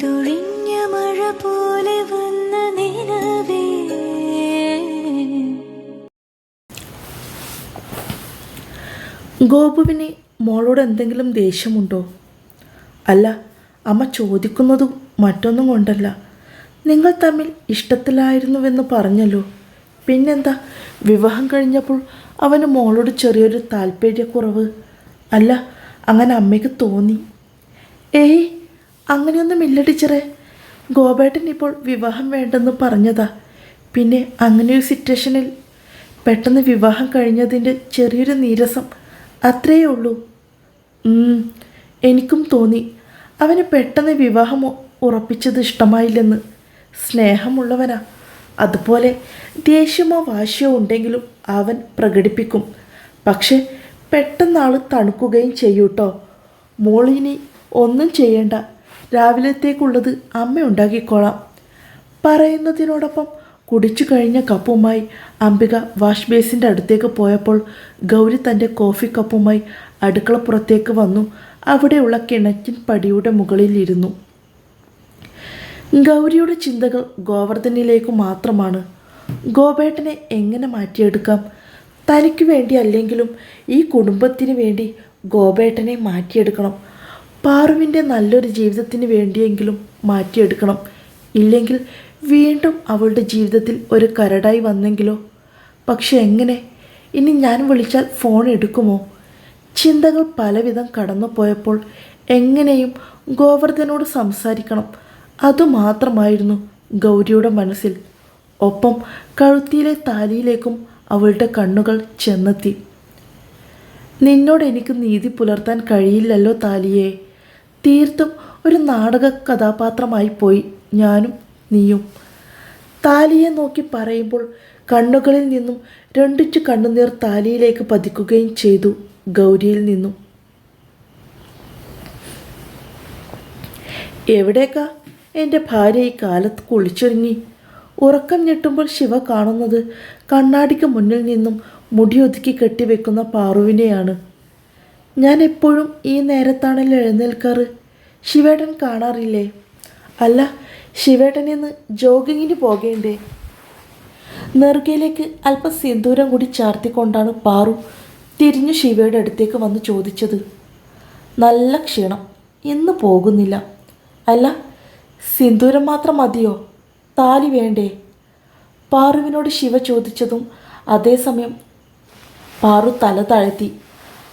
പെയ്തൊഴിഞ്ഞ മഴ പോലെ വന്ന നിലവേ. ഗോപുവിന് മോളോട് എന്തെങ്കിലും ദേഷ്യമുണ്ടോ? അല്ല അമ്മ ചോദിക്കുന്നതും മറ്റൊന്നും കൊണ്ടല്ല. നിങ്ങൾ തമ്മിൽ ഇഷ്ടത്തിലായിരുന്നുവെന്ന് പറഞ്ഞല്ലോ. പിന്നെന്താ വിവാഹം കഴിഞ്ഞപ്പോൾ അവന് മോളോട് ചെറിയൊരു താല്പര്യക്കുറവ്. അല്ല അങ്ങനെ അമ്മയ്ക്ക് തോന്നി. ഏയ് അങ്ങനെയൊന്നുമില്ല ടീച്ചറെ. ഗോപേട്ടൻ ഇപ്പോൾ വിവാഹം വേണ്ടെന്ന് പറഞ്ഞതാ. പിന്നെ അങ്ങനെയൊരു സിറ്റുവേഷനിൽ പെട്ടെന്ന് വിവാഹം കഴിഞ്ഞതിന്റെ ചെറിയൊരു നീരസം അത്രയേ ഉള്ളൂ. എനിക്കും തോന്നി അവന് പെട്ടെന്ന് വിവാഹം ഉറപ്പിച്ചത് ഇഷ്ടമായില്ലെന്ന്. സ്നേഹമുള്ളവനാ. അതുപോലെ ദേഷ്യമോ വാശിയോ ഉണ്ടെങ്കിലും അവൻ പ്രകടിപ്പിക്കും. പക്ഷെ പെട്ടെന്നാൾ തണുക്കുകയും ചെയ്യൂട്ടോ. മോളിനി ഒന്നും ചെയ്യണ്ട. രാവിലത്തേക്കുള്ളത് അമ്മ ഉണ്ടാക്കിക്കോളാം. പറയുന്നതിനോടൊപ്പം കുടിച്ചു കഴിഞ്ഞ കപ്പുമായി അംബിക വാഷ് ബേസിന്റെ അടുത്തേക്ക് പോയപ്പോൾ ഗൗരി തന്റെ കോഫി കപ്പുമായി അടുക്കളപ്പുറത്തേക്ക് വന്നു. അവിടെയുള്ള കിണറ്റിൻ പടിയുടെ മുകളിലിരുന്നു. ഗൗരിയുടെ ചിന്തകൾ ഗോവർദ്ധനിലേക്ക് മാത്രമാണ്. ഗോപേട്ടനെ എങ്ങനെ മാറ്റിയെടുക്കാം? തനിക്ക് വേണ്ടി അല്ലെങ്കിലും ഈ കുടുംബത്തിന് വേണ്ടി ഗോപേട്ടനെ മാറ്റിയെടുക്കണം. പാറുവിന്റെ നല്ലൊരു ജീവിതത്തിന് വേണ്ടിയെങ്കിലും മാറ്റിയെടുക്കണം. ഇല്ലെങ്കിൽ വീണ്ടും അവളുടെ ജീവിതത്തിൽ ഒരു കരടായി വന്നെങ്കിലോ? പക്ഷെ എങ്ങനെ? ഇനി ഞാൻ വിളിച്ചാൽ ഫോൺ എടുക്കുമോ? ചിന്തകൾ പലവിധം കടന്നു പോയപ്പോൾ എങ്ങനെയും ഗോവർദ്ധനോട് സംസാരിക്കണം. അതുമാത്രമായിരുന്നു ഗൗരിയുടെ മനസ്സിൽ. ഒപ്പം കഴുത്തിയിലെ താലിയിലേക്കും അവളുടെ കണ്ണുകൾ ചെന്നെത്തി. നിന്നോട് എനിക്ക് നീതി പുലർത്താൻ കഴിയില്ലല്ലോ താലിയെ. തീർത്തും ഒരു നാടക കഥാപാത്രമായി പോയി ഞാനും നീയും. താലിയെ നോക്കി പറയുമ്പോൾ കണ്ണുകളിൽ നിന്നും രണ്ടിച്ചു കണ്ണുനീർ താലിയിലേക്ക് പതിക്കുകയും ചെയ്തു ഗൗരിയിൽ നിന്നും. എവിടേക്കാ? എന്റെ ഭാര്യ ഈ കാലത്ത് കുളിച്ചൊരുങ്ങി. ഉറക്കം ഞെട്ടുമ്പോൾ ശിവ കാണുന്നത് കണ്ണാടിക്ക് മുന്നിൽ നിന്നും മുടിയൊതുക്കി കെട്ടിവെക്കുന്ന പാറുവിനെയാണ്. ഞാൻ എപ്പോഴും ഈ നേരത്താണല്ലോ എഴുന്നേൽക്കാറ്. ശിവേടൻ കാണാറില്ലേ? അല്ല ശിവേട്ടൻ ഇന്ന് ജോഗിങ്ങിന് പോകേണ്ടേ? നെറുകയിലേക്ക് അല്പം സിന്ദൂരം കൂടി ചാർത്തിക്കൊണ്ടാണ് പാറു തിരിഞ്ഞു ശിവയുടെ അടുത്തേക്ക് വന്ന് ചോദിച്ചത്. നല്ല ക്ഷീണം. ഇന്ന് പോകുന്നില്ല. അല്ല സിന്ദൂരം മാത്രം മതിയോ? താലി വേണ്ടേ? പാറുവിനോട് ശിവ ചോദിച്ചതും അതേസമയം പാറു തല താഴ്ത്തി.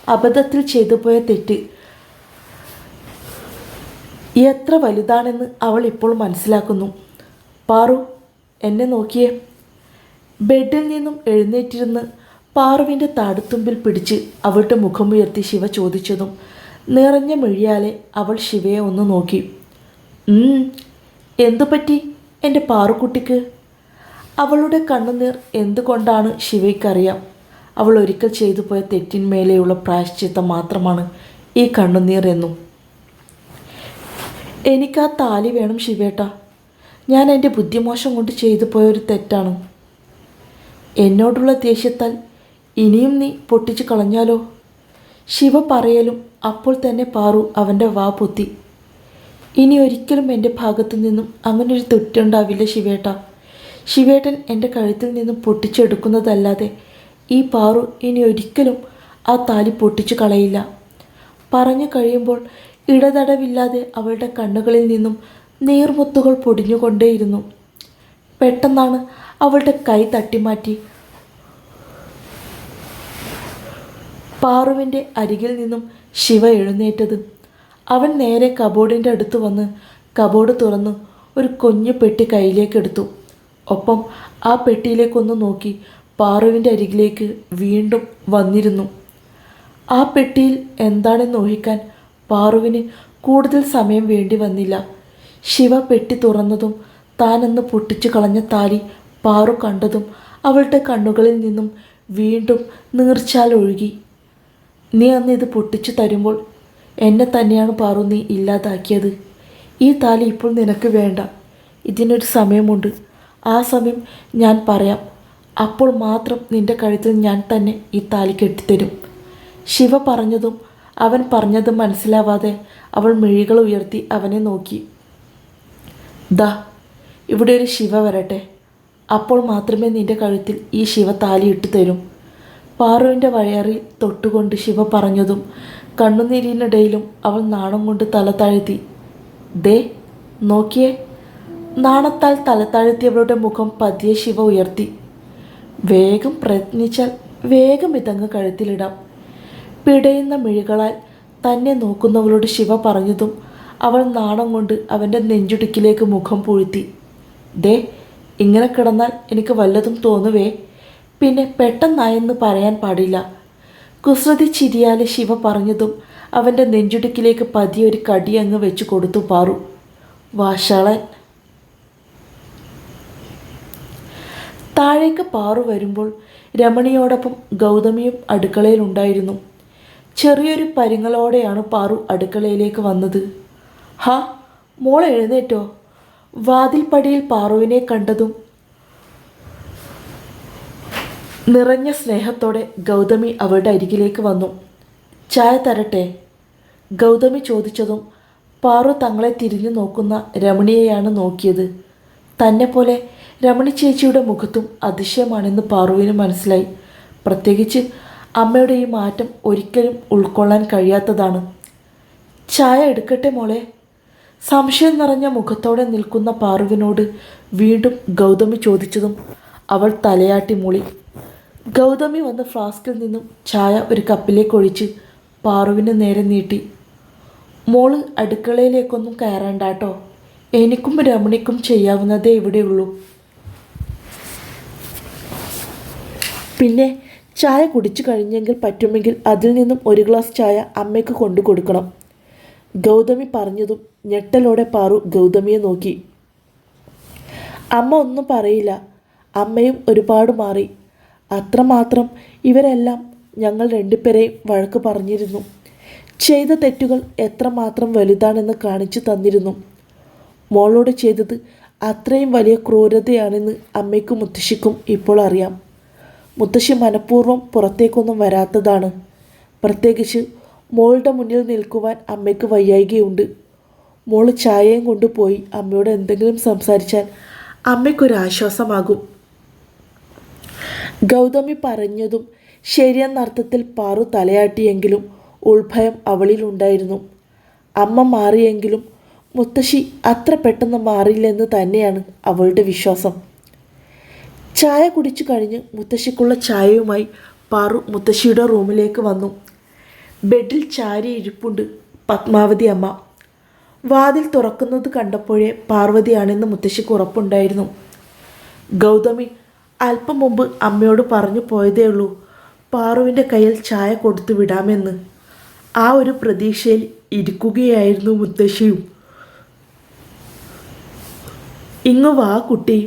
അബദ്ധത്തിൽ ചെയ്തു പോയ തെറ്റ്. എത്ര വലുതാണെന്ന് അവൾ ഇപ്പോൾ മനസ്സിലാക്കുന്നു. പാറു എന്നെ നോക്കിയേ. ബെഡിൽ നിന്നും എഴുന്നേറ്റിരുന്ന് പാറുവിന്റെ താടുത്തുമ്പിൽ പിടിച്ച് അവളുടെ മുഖമുയർത്തി ശിവ ചോദിച്ചതും നിറഞ്ഞ മിഴിയാലെ അവൾ ശിവയെ ഒന്ന് നോക്കി. "ഉം, എന്തു പറ്റി എന്റെ പാറുക്കുട്ടിക്ക് അവളുടെ കണ്ണുനീർ എന്തുകൊണ്ടാണ് ശിവയ്ക്കറിയാം. അവൾ ഒരിക്കൽ ചെയ്തു പോയ തെറ്റിന്മേലെയുള്ള പ്രായശ്ചിത്തം മാത്രമാണ് ഈ കണ്ണുനീർ എന്നും. എനിക്ക് ആ താലി വേണം ശിവേട്ട. ഞാൻ എന്റെ ബുദ്ധിമോശം കൊണ്ട് ചെയ്തു പോയ ഒരു തെറ്റാണ്. എന്നോടുള്ള ദേഷ്യത്താൽ ഇനിയും നീ പൊട്ടിച്ചു കളഞ്ഞാലോ? ശിവ പറയലും അപ്പോൾ തന്നെ പാറു അവന്റെ വാ പൊത്തി. ഇനി ഒരിക്കലും എന്റെ ഭാഗത്തു നിന്നും അങ്ങനൊരു തെറ്റുണ്ടാവില്ല ശിവേട്ട. ശിവേട്ടൻ എന്റെ കഴുത്തിൽ നിന്നും പൊട്ടിച്ചെടുക്കുന്നതല്ലാതെ ഈ പാറു ഇനി ഒരിക്കലും ആ താലി പൊട്ടിച്ചു കളയില്ല. പറഞ്ഞു കഴിയുമ്പോൾ ഇടതടവില്ലാതെ അവളുടെ കണ്ണുകളിൽ നിന്നും നീർമുത്തുകൾ പൊടിഞ്ഞുകൊണ്ടേയിരുന്നു. പെട്ടെന്നാണ് അവളുടെ കൈ തട്ടിമാറ്റി. പാറുവിന്റെ അരികിൽ നിന്നും ശിവ എഴുന്നേറ്റത്. അവൻ നേരെ കബോർഡിന്റെ അടുത്ത് വന്ന് കബോർഡ് തുറന്ന് ഒരു കുഞ്ഞു പെട്ടി കയ്യിലേക്കെടുത്തു ഒപ്പം ആ പെട്ടിയിലേക്കൊന്ന് നോക്കി പാറുവിന്റെ അരികിലേക്ക് വീണ്ടും വന്നിരുന്നു. ആ പെട്ടിയിൽ എന്താണെന്ന് ഊഹിക്കാൻ പാറുവിന് കൂടുതൽ സമയം വേണ്ടി വന്നില്ല. ശിവ പെട്ടി തുറന്നതും താനെന്ന് പൊട്ടിച്ചു കളഞ്ഞ താലി പാറു കണ്ടതും അവളുടെ കണ്ണുകളിൽ നിന്നും വീണ്ടും നീർച്ചാൽ ഒഴുകി. നീ അന്ന് ഇത് പൊട്ടിച്ചു തരുമ്പോൾ എന്നെ തന്നെയാണ് പാറു നീ ഇല്ലാതാക്കിയത്. ഈ താലി ഇപ്പോൾ നിനക്ക് വേണ്ട. ഇതിനൊരു സമയമുണ്ട്. ആ സമയം ഞാൻ പറയാം. അപ്പോൾ മാത്രം നിന്റെ കഴുത്തിൽ ഞാൻ തന്നെ ഈ താലി കെട്ടിത്തരും. ശിവ പറഞ്ഞതും അവൻ പറഞ്ഞതും മനസ്സിലാവാതെ അവൾ മിഴികൾ ഉയർത്തി അവനെ നോക്കി. ദാ ഇവിടെ ഒരു ശിവ വരട്ടെ. അപ്പോൾ മാത്രമേ നിന്റെ കഴുത്തിൽ ഈ ശിവ താലി ഇട്ടു തരും. പാറുവിന്റെ വയറിൽ തൊട്ടുകൊണ്ട് ശിവ പറഞ്ഞതും കണ്ണുനീരിനിടയിലും അവൾ നാണം കൊണ്ട് തല താഴ്ത്തി. ദേ നോക്കിയേ. നാണത്താൽ തല താഴ്ത്തിയവളുടെ മുഖം പതിയെ ശിവ ഉയർത്തി. വേഗം പ്രയത്നിച്ചാൽ വേഗം ഇതങ്ങ് കഴുത്തിലിടാം. പിടയുന്ന മിഴികളാൽ തന്നെ നോക്കുന്നവളോട് ശിവ പറഞ്ഞതും അവൾ നാണം കൊണ്ട് അവന്റെ നെഞ്ചുടുക്കിലേക്ക് മുഖം പൂഴ്ത്തി. ദേ ഇങ്ങനെ കിടന്നാൽ എനിക്ക് വല്ലതും തോന്നുവേ. പിന്നെ പെട്ടെന്നായെന്ന് പറയാൻ പാടില്ല. കുസൃതി ചിരിയാലെ ശിവ പറഞ്ഞതും അവന്റെ നെഞ്ചുടുക്കിലേക്ക് പതിയെ ഒരു കടി അങ്ങ് വെച്ച് കൊടുത്തു പാറു. വാശാളൻ താഴേക്ക് പാറു വരുമ്പോൾ രമണിയോടൊപ്പം ഗൗതമിയും അടുക്കളയിലുണ്ടായിരുന്നു ചെറിയൊരു പരിങ്ങളോടെയാണ് പാറു അടുക്കളയിലേക്ക് വന്നത്. ഹാ മോൾ എഴുന്നേറ്റോ? വാതിൽപ്പടിയിൽ പാറുവിനെ കണ്ടതും നിറഞ്ഞ സ്നേഹത്തോടെ ഗൗതമി അവളുടെ അരികിലേക്ക് വന്നു. ചായ തരട്ടെ ഗൗതമി ചോദിച്ചതും പാറു തങ്ങളെ തിരിഞ്ഞു നോക്കുന്ന രമണിയെയാണ് നോക്കിയത്. തന്നെ പോലെ രമണി ചേച്ചിയുടെ മുഖത്തും അതിശയമാണെന്ന് പാറുവിന് മനസ്സിലായി. പ്രത്യേകിച്ച് അമ്മയുടെ ഈ മാറ്റം ഒരിക്കലും ഉൾക്കൊള്ളാൻ കഴിയാത്തതാണ്. ചായ എടുക്കട്ടെ മോളെ. സംശയം നിറഞ്ഞ മുഖത്തോടെ നിൽക്കുന്ന പാറുവിനോട് വീണ്ടും ഗൗതമി ചോദിച്ചതും അവൾ തലയാട്ടി മൂളി. ഗൗതമി വന്ന് ഫ്ലാസ്കിൽ നിന്നും ചായ ഒരു കപ്പിലേക്ക് ഒഴിച്ച് പാറുവിന് നേരെ നീട്ടി. മോൾ അടുക്കളയിലേക്കൊന്നും കയറേണ്ടാട്ടോ. എനിക്കും രമണിക്കും ചെയ്യാവുന്നതേ ഇവിടെയുള്ളൂ. പിന്നെ ചായ കുടിച്ചു കഴിഞ്ഞെങ്കിൽ പറ്റുമെങ്കിൽ അതിൽ നിന്നും ഒരു ഗ്ലാസ് ചായ അമ്മയ്ക്ക് കൊണ്ടു കൊടുക്കണം. ഗൗതമി പറഞ്ഞതും ഞെട്ടലോടെ പാറു ഗൗതമിയെ നോക്കി. അമ്മ ഒന്നും പറയില്ല. അമ്മയും ഒരുപാട് മാറി. അത്രമാത്രം ഇവരെല്ലാം ഞങ്ങൾ രണ്ടുപേരെയും വഴക്ക് പറഞ്ഞിരുന്നു. ചെയ്ത തെറ്റുകൾ എത്രമാത്രം വലുതാണെന്ന് കാണിച്ചു തന്നിരുന്നു. മോളോട് ചെയ്തത് അത്രയും വലിയ ക്രൂരതയാണെന്ന് അമ്മയ്ക്കും മുത്തശ്ശിക്കും ഇപ്പോൾ അറിയാം. മുത്തശ്ശി മനഃപൂർവം പുറത്തേക്കൊന്നും വരാത്തതാണ്. പ്രത്യേകിച്ച് മോളുടെ മുന്നിൽ നിൽക്കുവാൻ അമ്മയ്ക്ക് വയ്യായികയുണ്ട്. മോൾ ചായയും കൊണ്ടുപോയി അമ്മയോട് എന്തെങ്കിലും സംസാരിച്ചാൽ അമ്മയ്ക്കൊരാശ്വാസമാകും. ഗൗതമി പറഞ്ഞതും ശരിയെന്ന അർത്ഥത്തിൽ പാറു തലയാട്ടിയെങ്കിലും ഉൾഭയം അവളിലുണ്ടായിരുന്നു അമ്മ മാറിയെങ്കിലും മുത്തശ്ശി അത്ര പെട്ടെന്ന് മാറില്ലെന്ന് തന്നെയാണ് അവളുടെ വിശ്വാസം. ചായ കുടിച്ചു കഴിഞ്ഞ് മുത്തശ്ശിക്കുള്ള ചായയുമായി പാറു മുത്തശ്ശിയുടെ റൂമിലേക്ക് വന്നു. ബെഡിൽ ചാരി ഇരിപ്പുണ്ട് പത്മാവതി അമ്മ. വാതിൽ തുറക്കുന്നത് കണ്ടപ്പോഴേ പാർവതിയാണെന്ന് മുത്തശ്ശിക്ക് ഉറപ്പുണ്ടായിരുന്നു. ഗൗതമി അല്പം മുമ്പ് അമ്മയോട് പറഞ്ഞു പോയതേ ഉള്ളൂ പാറുവിന്റെ കയ്യിൽ ചായ കൊടുത്തു വിടാമെന്ന്. ആ ഒരു പ്രതീക്ഷയിൽ ഇരിക്കുകയായിരുന്നു മുത്തശ്ശിയും. ഇങ്ങു വാ കുട്ടി.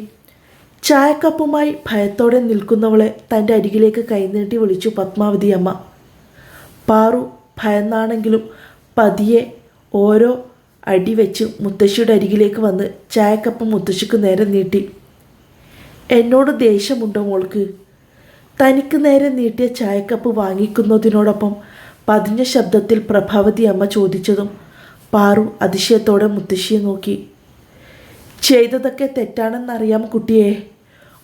ചായക്കപ്പുമായി ഭയത്തോടെ നിൽക്കുന്നവളെ തന്റെ അരികിലേക്ക് കൈനീട്ടി വിളിച്ചു പത്മാവതി അമ്മ. പാറു ഭയന്നാണെങ്കിലും പതിയെ ഓരോ അടി വെച്ച് മുത്തശ്ശിയുടെ അരികിലേക്ക് വന്ന് ചായക്കപ്പ് മുത്തശ്ശിക്ക് നേരെ നീട്ടി. എന്നോട് ദേഷ്യമുണ്ടോ മോൾക്ക്? തനിക്ക് നേരെ നീട്ടിയ ചായക്കപ്പ് വാങ്ങിക്കുന്നതിനോടൊപ്പം പതിഞ്ഞ ശബ്ദത്തിൽ പ്രഭാവതി അമ്മ ചോദിച്ചതും പാറു അതിശയത്തോടെ മുത്തശ്ശിയെ നോക്കി. ചെയ്തതൊക്കെ തെറ്റാണെന്നറിയാം കുട്ടിയെ.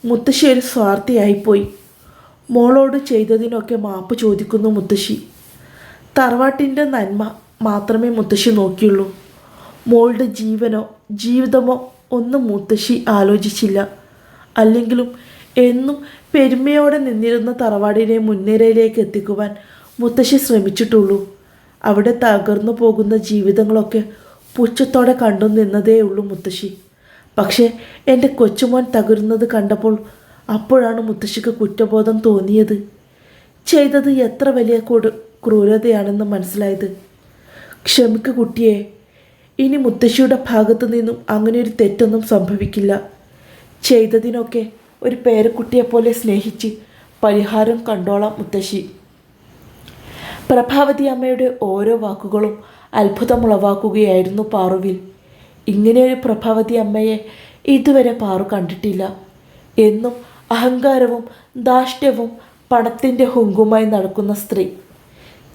മുത്തശ്ശി ഒരു സ്വാർത്ഥിയായിപ്പോയി. മോളോട് ചെയ്തതിനൊക്കെ മാപ്പ് ചോദിക്കുന്നു മുത്തശ്ശി. തറവാട്ടിന്റെ നന്മ മാത്രമേ മുത്തശ്ശി നോക്കിയുള്ളൂ. മോളുടെ ജീവനോ ജീവിതമോ ഒന്നും മുത്തശ്ശി ആലോചിച്ചില്ല. അല്ലെങ്കിലും എന്നും പെരുമയോടെ നിന്നിരുന്ന തറവാടിനെ മുൻനിരയിലേക്ക് എത്തിക്കുവാൻ മുത്തശ്ശി ശ്രമിച്ചിട്ടുള്ളൂ. അവിടെ തകർന്നു പോകുന്ന ജീവിതങ്ങളൊക്കെ പുച്ഛത്തോടെ കണ്ടു നിന്നതേയുള്ളൂ മുത്തശ്ശി. പക്ഷേ എന്റെ കൊച്ചുമോൻ തകരുന്നത് കണ്ടപ്പോൾ അപ്പോഴാണ് മുത്തശ്ശിക്ക് കുറ്റബോധം തോന്നിയത്. ചെയ്തത് എത്ര വലിയ കൊടു ക്രൂരതയാണെന്ന് മനസ്സിലായത്. ക്ഷമിക്ക് കുട്ടിയെ. ഇനി മുത്തശ്ശിയുടെ ഭാഗത്തു നിന്നും അങ്ങനെ ഒരു തെറ്റൊന്നും സംഭവിക്കില്ല. ചെയ്തതിനൊക്കെ ഒരു പേരക്കുട്ടിയെപ്പോലെ സ്നേഹിച്ച് പരിഹാരം കണ്ടോളാം മുത്തശ്ശി. പ്രഭാവതി അമ്മയുടെ ഓരോ വാക്കുകളും അത്ഭുതമുളവാക്കുകയായിരുന്നു പാറുവിൽ. ഇങ്ങനെയൊരു പ്രഭാവതി അമ്മയെ ഇതുവരെ പാറു കണ്ടിട്ടില്ല. എന്നും അഹങ്കാരവും ദാഷ്ട്യവും പണത്തിന്റെ ഹുങ്കുമായി നടക്കുന്ന സ്ത്രീ.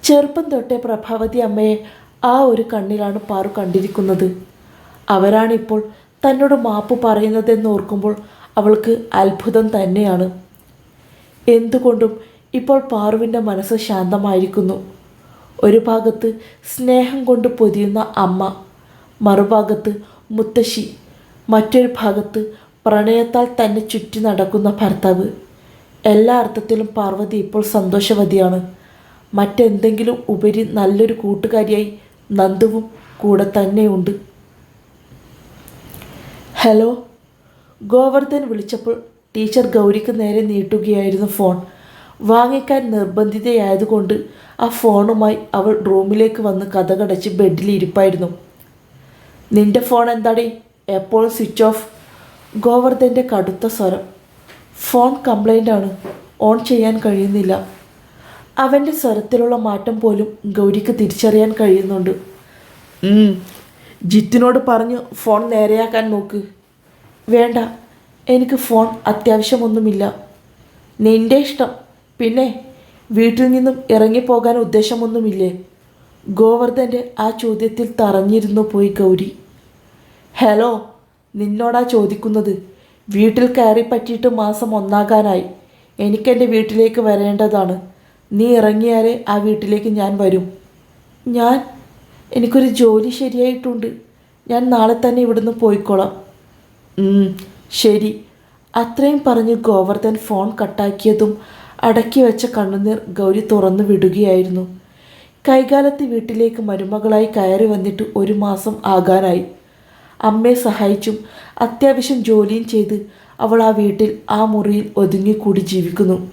ചെറുപ്പം തൊട്ടേ പ്രഭാവതി അമ്മയെ ആ ഒരു കണ്ണിലാണ് പാറു കണ്ടിരിക്കുന്നത്. അവരാണിപ്പോൾ തന്നോട് മാപ്പ് പറയുന്നതെന്ന് ഓർക്കുമ്പോൾ അവൾക്ക് അത്ഭുതം തന്നെയാണ്. എന്തുകൊണ്ടും ഇപ്പോൾ പാറുവിന്റെ മനസ്സ് ശാന്തമായിരിക്കുന്നു. ഒരു ഭാഗത്ത് സ്നേഹം കൊണ്ട് പൊതിയുന്ന അമ്മ മറുഭാഗത്ത് മുത്തശ്ശി മറ്റൊരു ഭാഗത്ത് പ്രണയത്താൽ തന്നെ ചുറ്റി നടക്കുന്ന ഭർത്താവ്. എല്ലാ അർത്ഥത്തിലും പാർവതി ഇപ്പോൾ സന്തോഷവതിയാണ്. മറ്റെന്തെങ്കിലും ഉപരി നല്ലൊരു കൂട്ടുകാരിയായി നന്ദുവും കൂടെ തന്നെയുണ്ട്. ഹലോ? ഗോവർദ്ധൻ വിളിച്ചപ്പോൾ ടീച്ചർ ഗൗരിക്ക് നേരെ നീട്ടുകയായിരുന്നു ഫോൺ. വാങ്ങിക്കാൻ നിർബന്ധിതയായതുകൊണ്ട് ആ ഫോണുമായി അവൾ റൂമിലേക്ക് വന്ന് കഥകടച്ച് ബെഡിൽ ഇരിപ്പായിരുന്നു നിന്റെ ഫോൺ എന്താടി? എപ്പോൾ സ്വിച്ച് ഓഫ് ഗോവർദ്ധന്റെ കടുത്ത സ്വരം. ഫോൺ കംപ്ലൈന്റ് ആണ്. ഓൺ ചെയ്യാൻ കഴിയുന്നില്ല. അവന്റെ സ്വരത്തിലുള്ള മാറ്റം പോലും ഗൗരിക്ക് തിരിച്ചറിയാൻ കഴിയുന്നുണ്ട്. ജിത്തിനോട് പറഞ്ഞ് ഫോൺ നേരെയാക്കാൻ നോക്ക്. വേണ്ട. എനിക്ക് ഫോൺ അത്യാവശ്യമൊന്നുമില്ല. നിന്റെ ഇഷ്ടം. പിന്നെ വീട്ടിൽ നിന്നും ഇറങ്ങിപ്പോകാൻ ഉദ്ദേശമൊന്നുമില്ലേ? ഗോവർദ്ധന്റെ ആ ചോദ്യത്തിൽ തറഞ്ഞിരുന്നു പോയി ഗൗരി. ഹലോ നിന്നോടാ ചോദിക്കുന്നത്. വീട്ടിൽ കയറി പറ്റിയിട്ട് മാസം ഒന്നാകാനായി. എനിക്കെന്റെ വീട്ടിലേക്ക് വരേണ്ടതാണ്. നീ ഇറങ്ങിയാലേ ആ വീട്ടിലേക്ക് ഞാൻ വരും. ഞാൻ? എനിക്കൊരു ജോലി ശരിയായിട്ടുണ്ട്. ഞാൻ നാളെ തന്നെ ഇവിടുന്ന് പോയിക്കോളാം. ശരി. അത്രയും പറഞ്ഞ് ഗോവർദ്ധൻ ഫോൺ കട്ടാക്കിയതും അടക്കി വെച്ച കണ്ണുനീർ ഗൗരി തുറന്നു വിടുകയായിരുന്നു. കൈകാലത്ത് വീട്ടിലേക്ക് മരുമകളായി കയറി വന്നിട്ട് ഒരു മാസം ആകാനായി അമ്മയെ സഹായിച്ചും അത്യാവശ്യം ജോലിയും ചെയ്ത് അവൾ ആ വീട്ടിൽ ആ മുറിയിൽ ഒതുങ്ങിക്കൂടി ജീവിക്കുന്നു.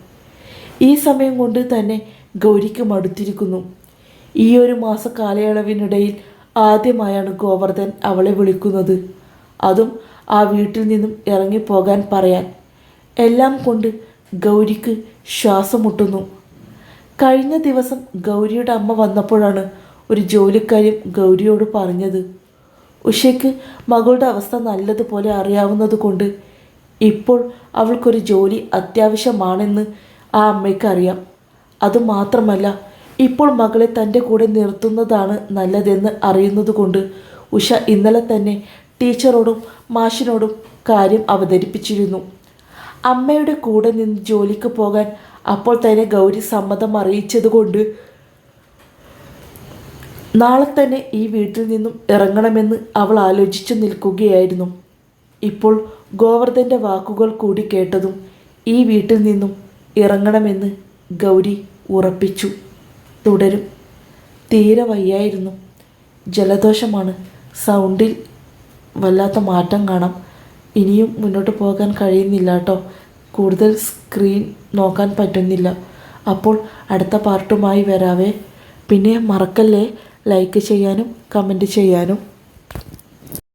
ഈ സമയം കൊണ്ട് തന്നെ ഗൗരിക്ക് മടുത്തിരിക്കുന്നു. ഈ ഒരു മാസ കാലയളവിനിടയിൽ ആദ്യമായാണ് ഗോവർദ്ധൻ അവളെ വിളിക്കുന്നത്. അതും ആ വീട്ടിൽ നിന്നും ഇറങ്ങിപ്പോകാൻ പറയാൻ. എല്ലാം കൊണ്ട് ഗൗരിക്ക് ശ്വാസം മുട്ടുന്നു കഴിഞ്ഞ ദിവസം ഗൗരിയുടെ അമ്മ വന്നപ്പോഴാണ് ഒരു ജോലിക്കാര്യം ഗൗരിയോട് പറഞ്ഞത്. ഉഷയ്ക്ക് മകളുടെ അവസ്ഥ നല്ലതുപോലെ അറിയാവുന്നത് കൊണ്ട് ഇപ്പോൾ അവൾക്കൊരു ജോലി അത്യാവശ്യമാണെന്ന് ആ അമ്മയ്ക്ക് അറിയാം. അതുമാത്രമല്ല ഇപ്പോൾ മകളെ തന്റെ കൂടെ നിർത്തുന്നതാണ് നല്ലതെന്ന് അറിയുന്നതുകൊണ്ട് ഉഷ ഇന്നലെ തന്നെ ടീച്ചറോടും മാഷിനോടും കാര്യം അവതരിപ്പിച്ചിരുന്നു. അമ്മയുടെ കൂടെ നിന്ന് ജോലിക്ക് പോകാൻ അപ്പോൾ തന്നെ ഗൗരി സമ്മതം അറിയിച്ചതുകൊണ്ട് നാളെ തന്നെ ഈ വീട്ടിൽ നിന്നും ഇറങ്ങണമെന്ന് അവൾ ആലോചിച്ചു നിൽക്കുകയായിരുന്നു. ഇപ്പോൾ ഗോവർദ്ധന്റെ വാക്കുകൾ കൂടി കേട്ടതും ഈ വീട്ടിൽ നിന്നും ഇറങ്ങണമെന്ന് ഗൗരി ഉറപ്പിച്ചു. തുടരും. തീരെ വയ്യായിരുന്നു. ജലദോഷമാണ്. സൗണ്ടിൽ വല്ലാത്ത മാറ്റം കാണാം. ഇനിയും മുന്നോട്ട് പോകാൻ കഴിയുന്നില്ല കേട്ടോ. കൂടുതൽ സ്ക്രീൻ നോക്കാൻ പറ്റുന്നില്ല. അപ്പോൾ അടുത്ത പാർട്ടുമായി വരാവേ. പിന്നെ മറക്കല്ലേ ലൈക്ക് ചെയ്യാനും കമന്റ് ചെയ്യാനും.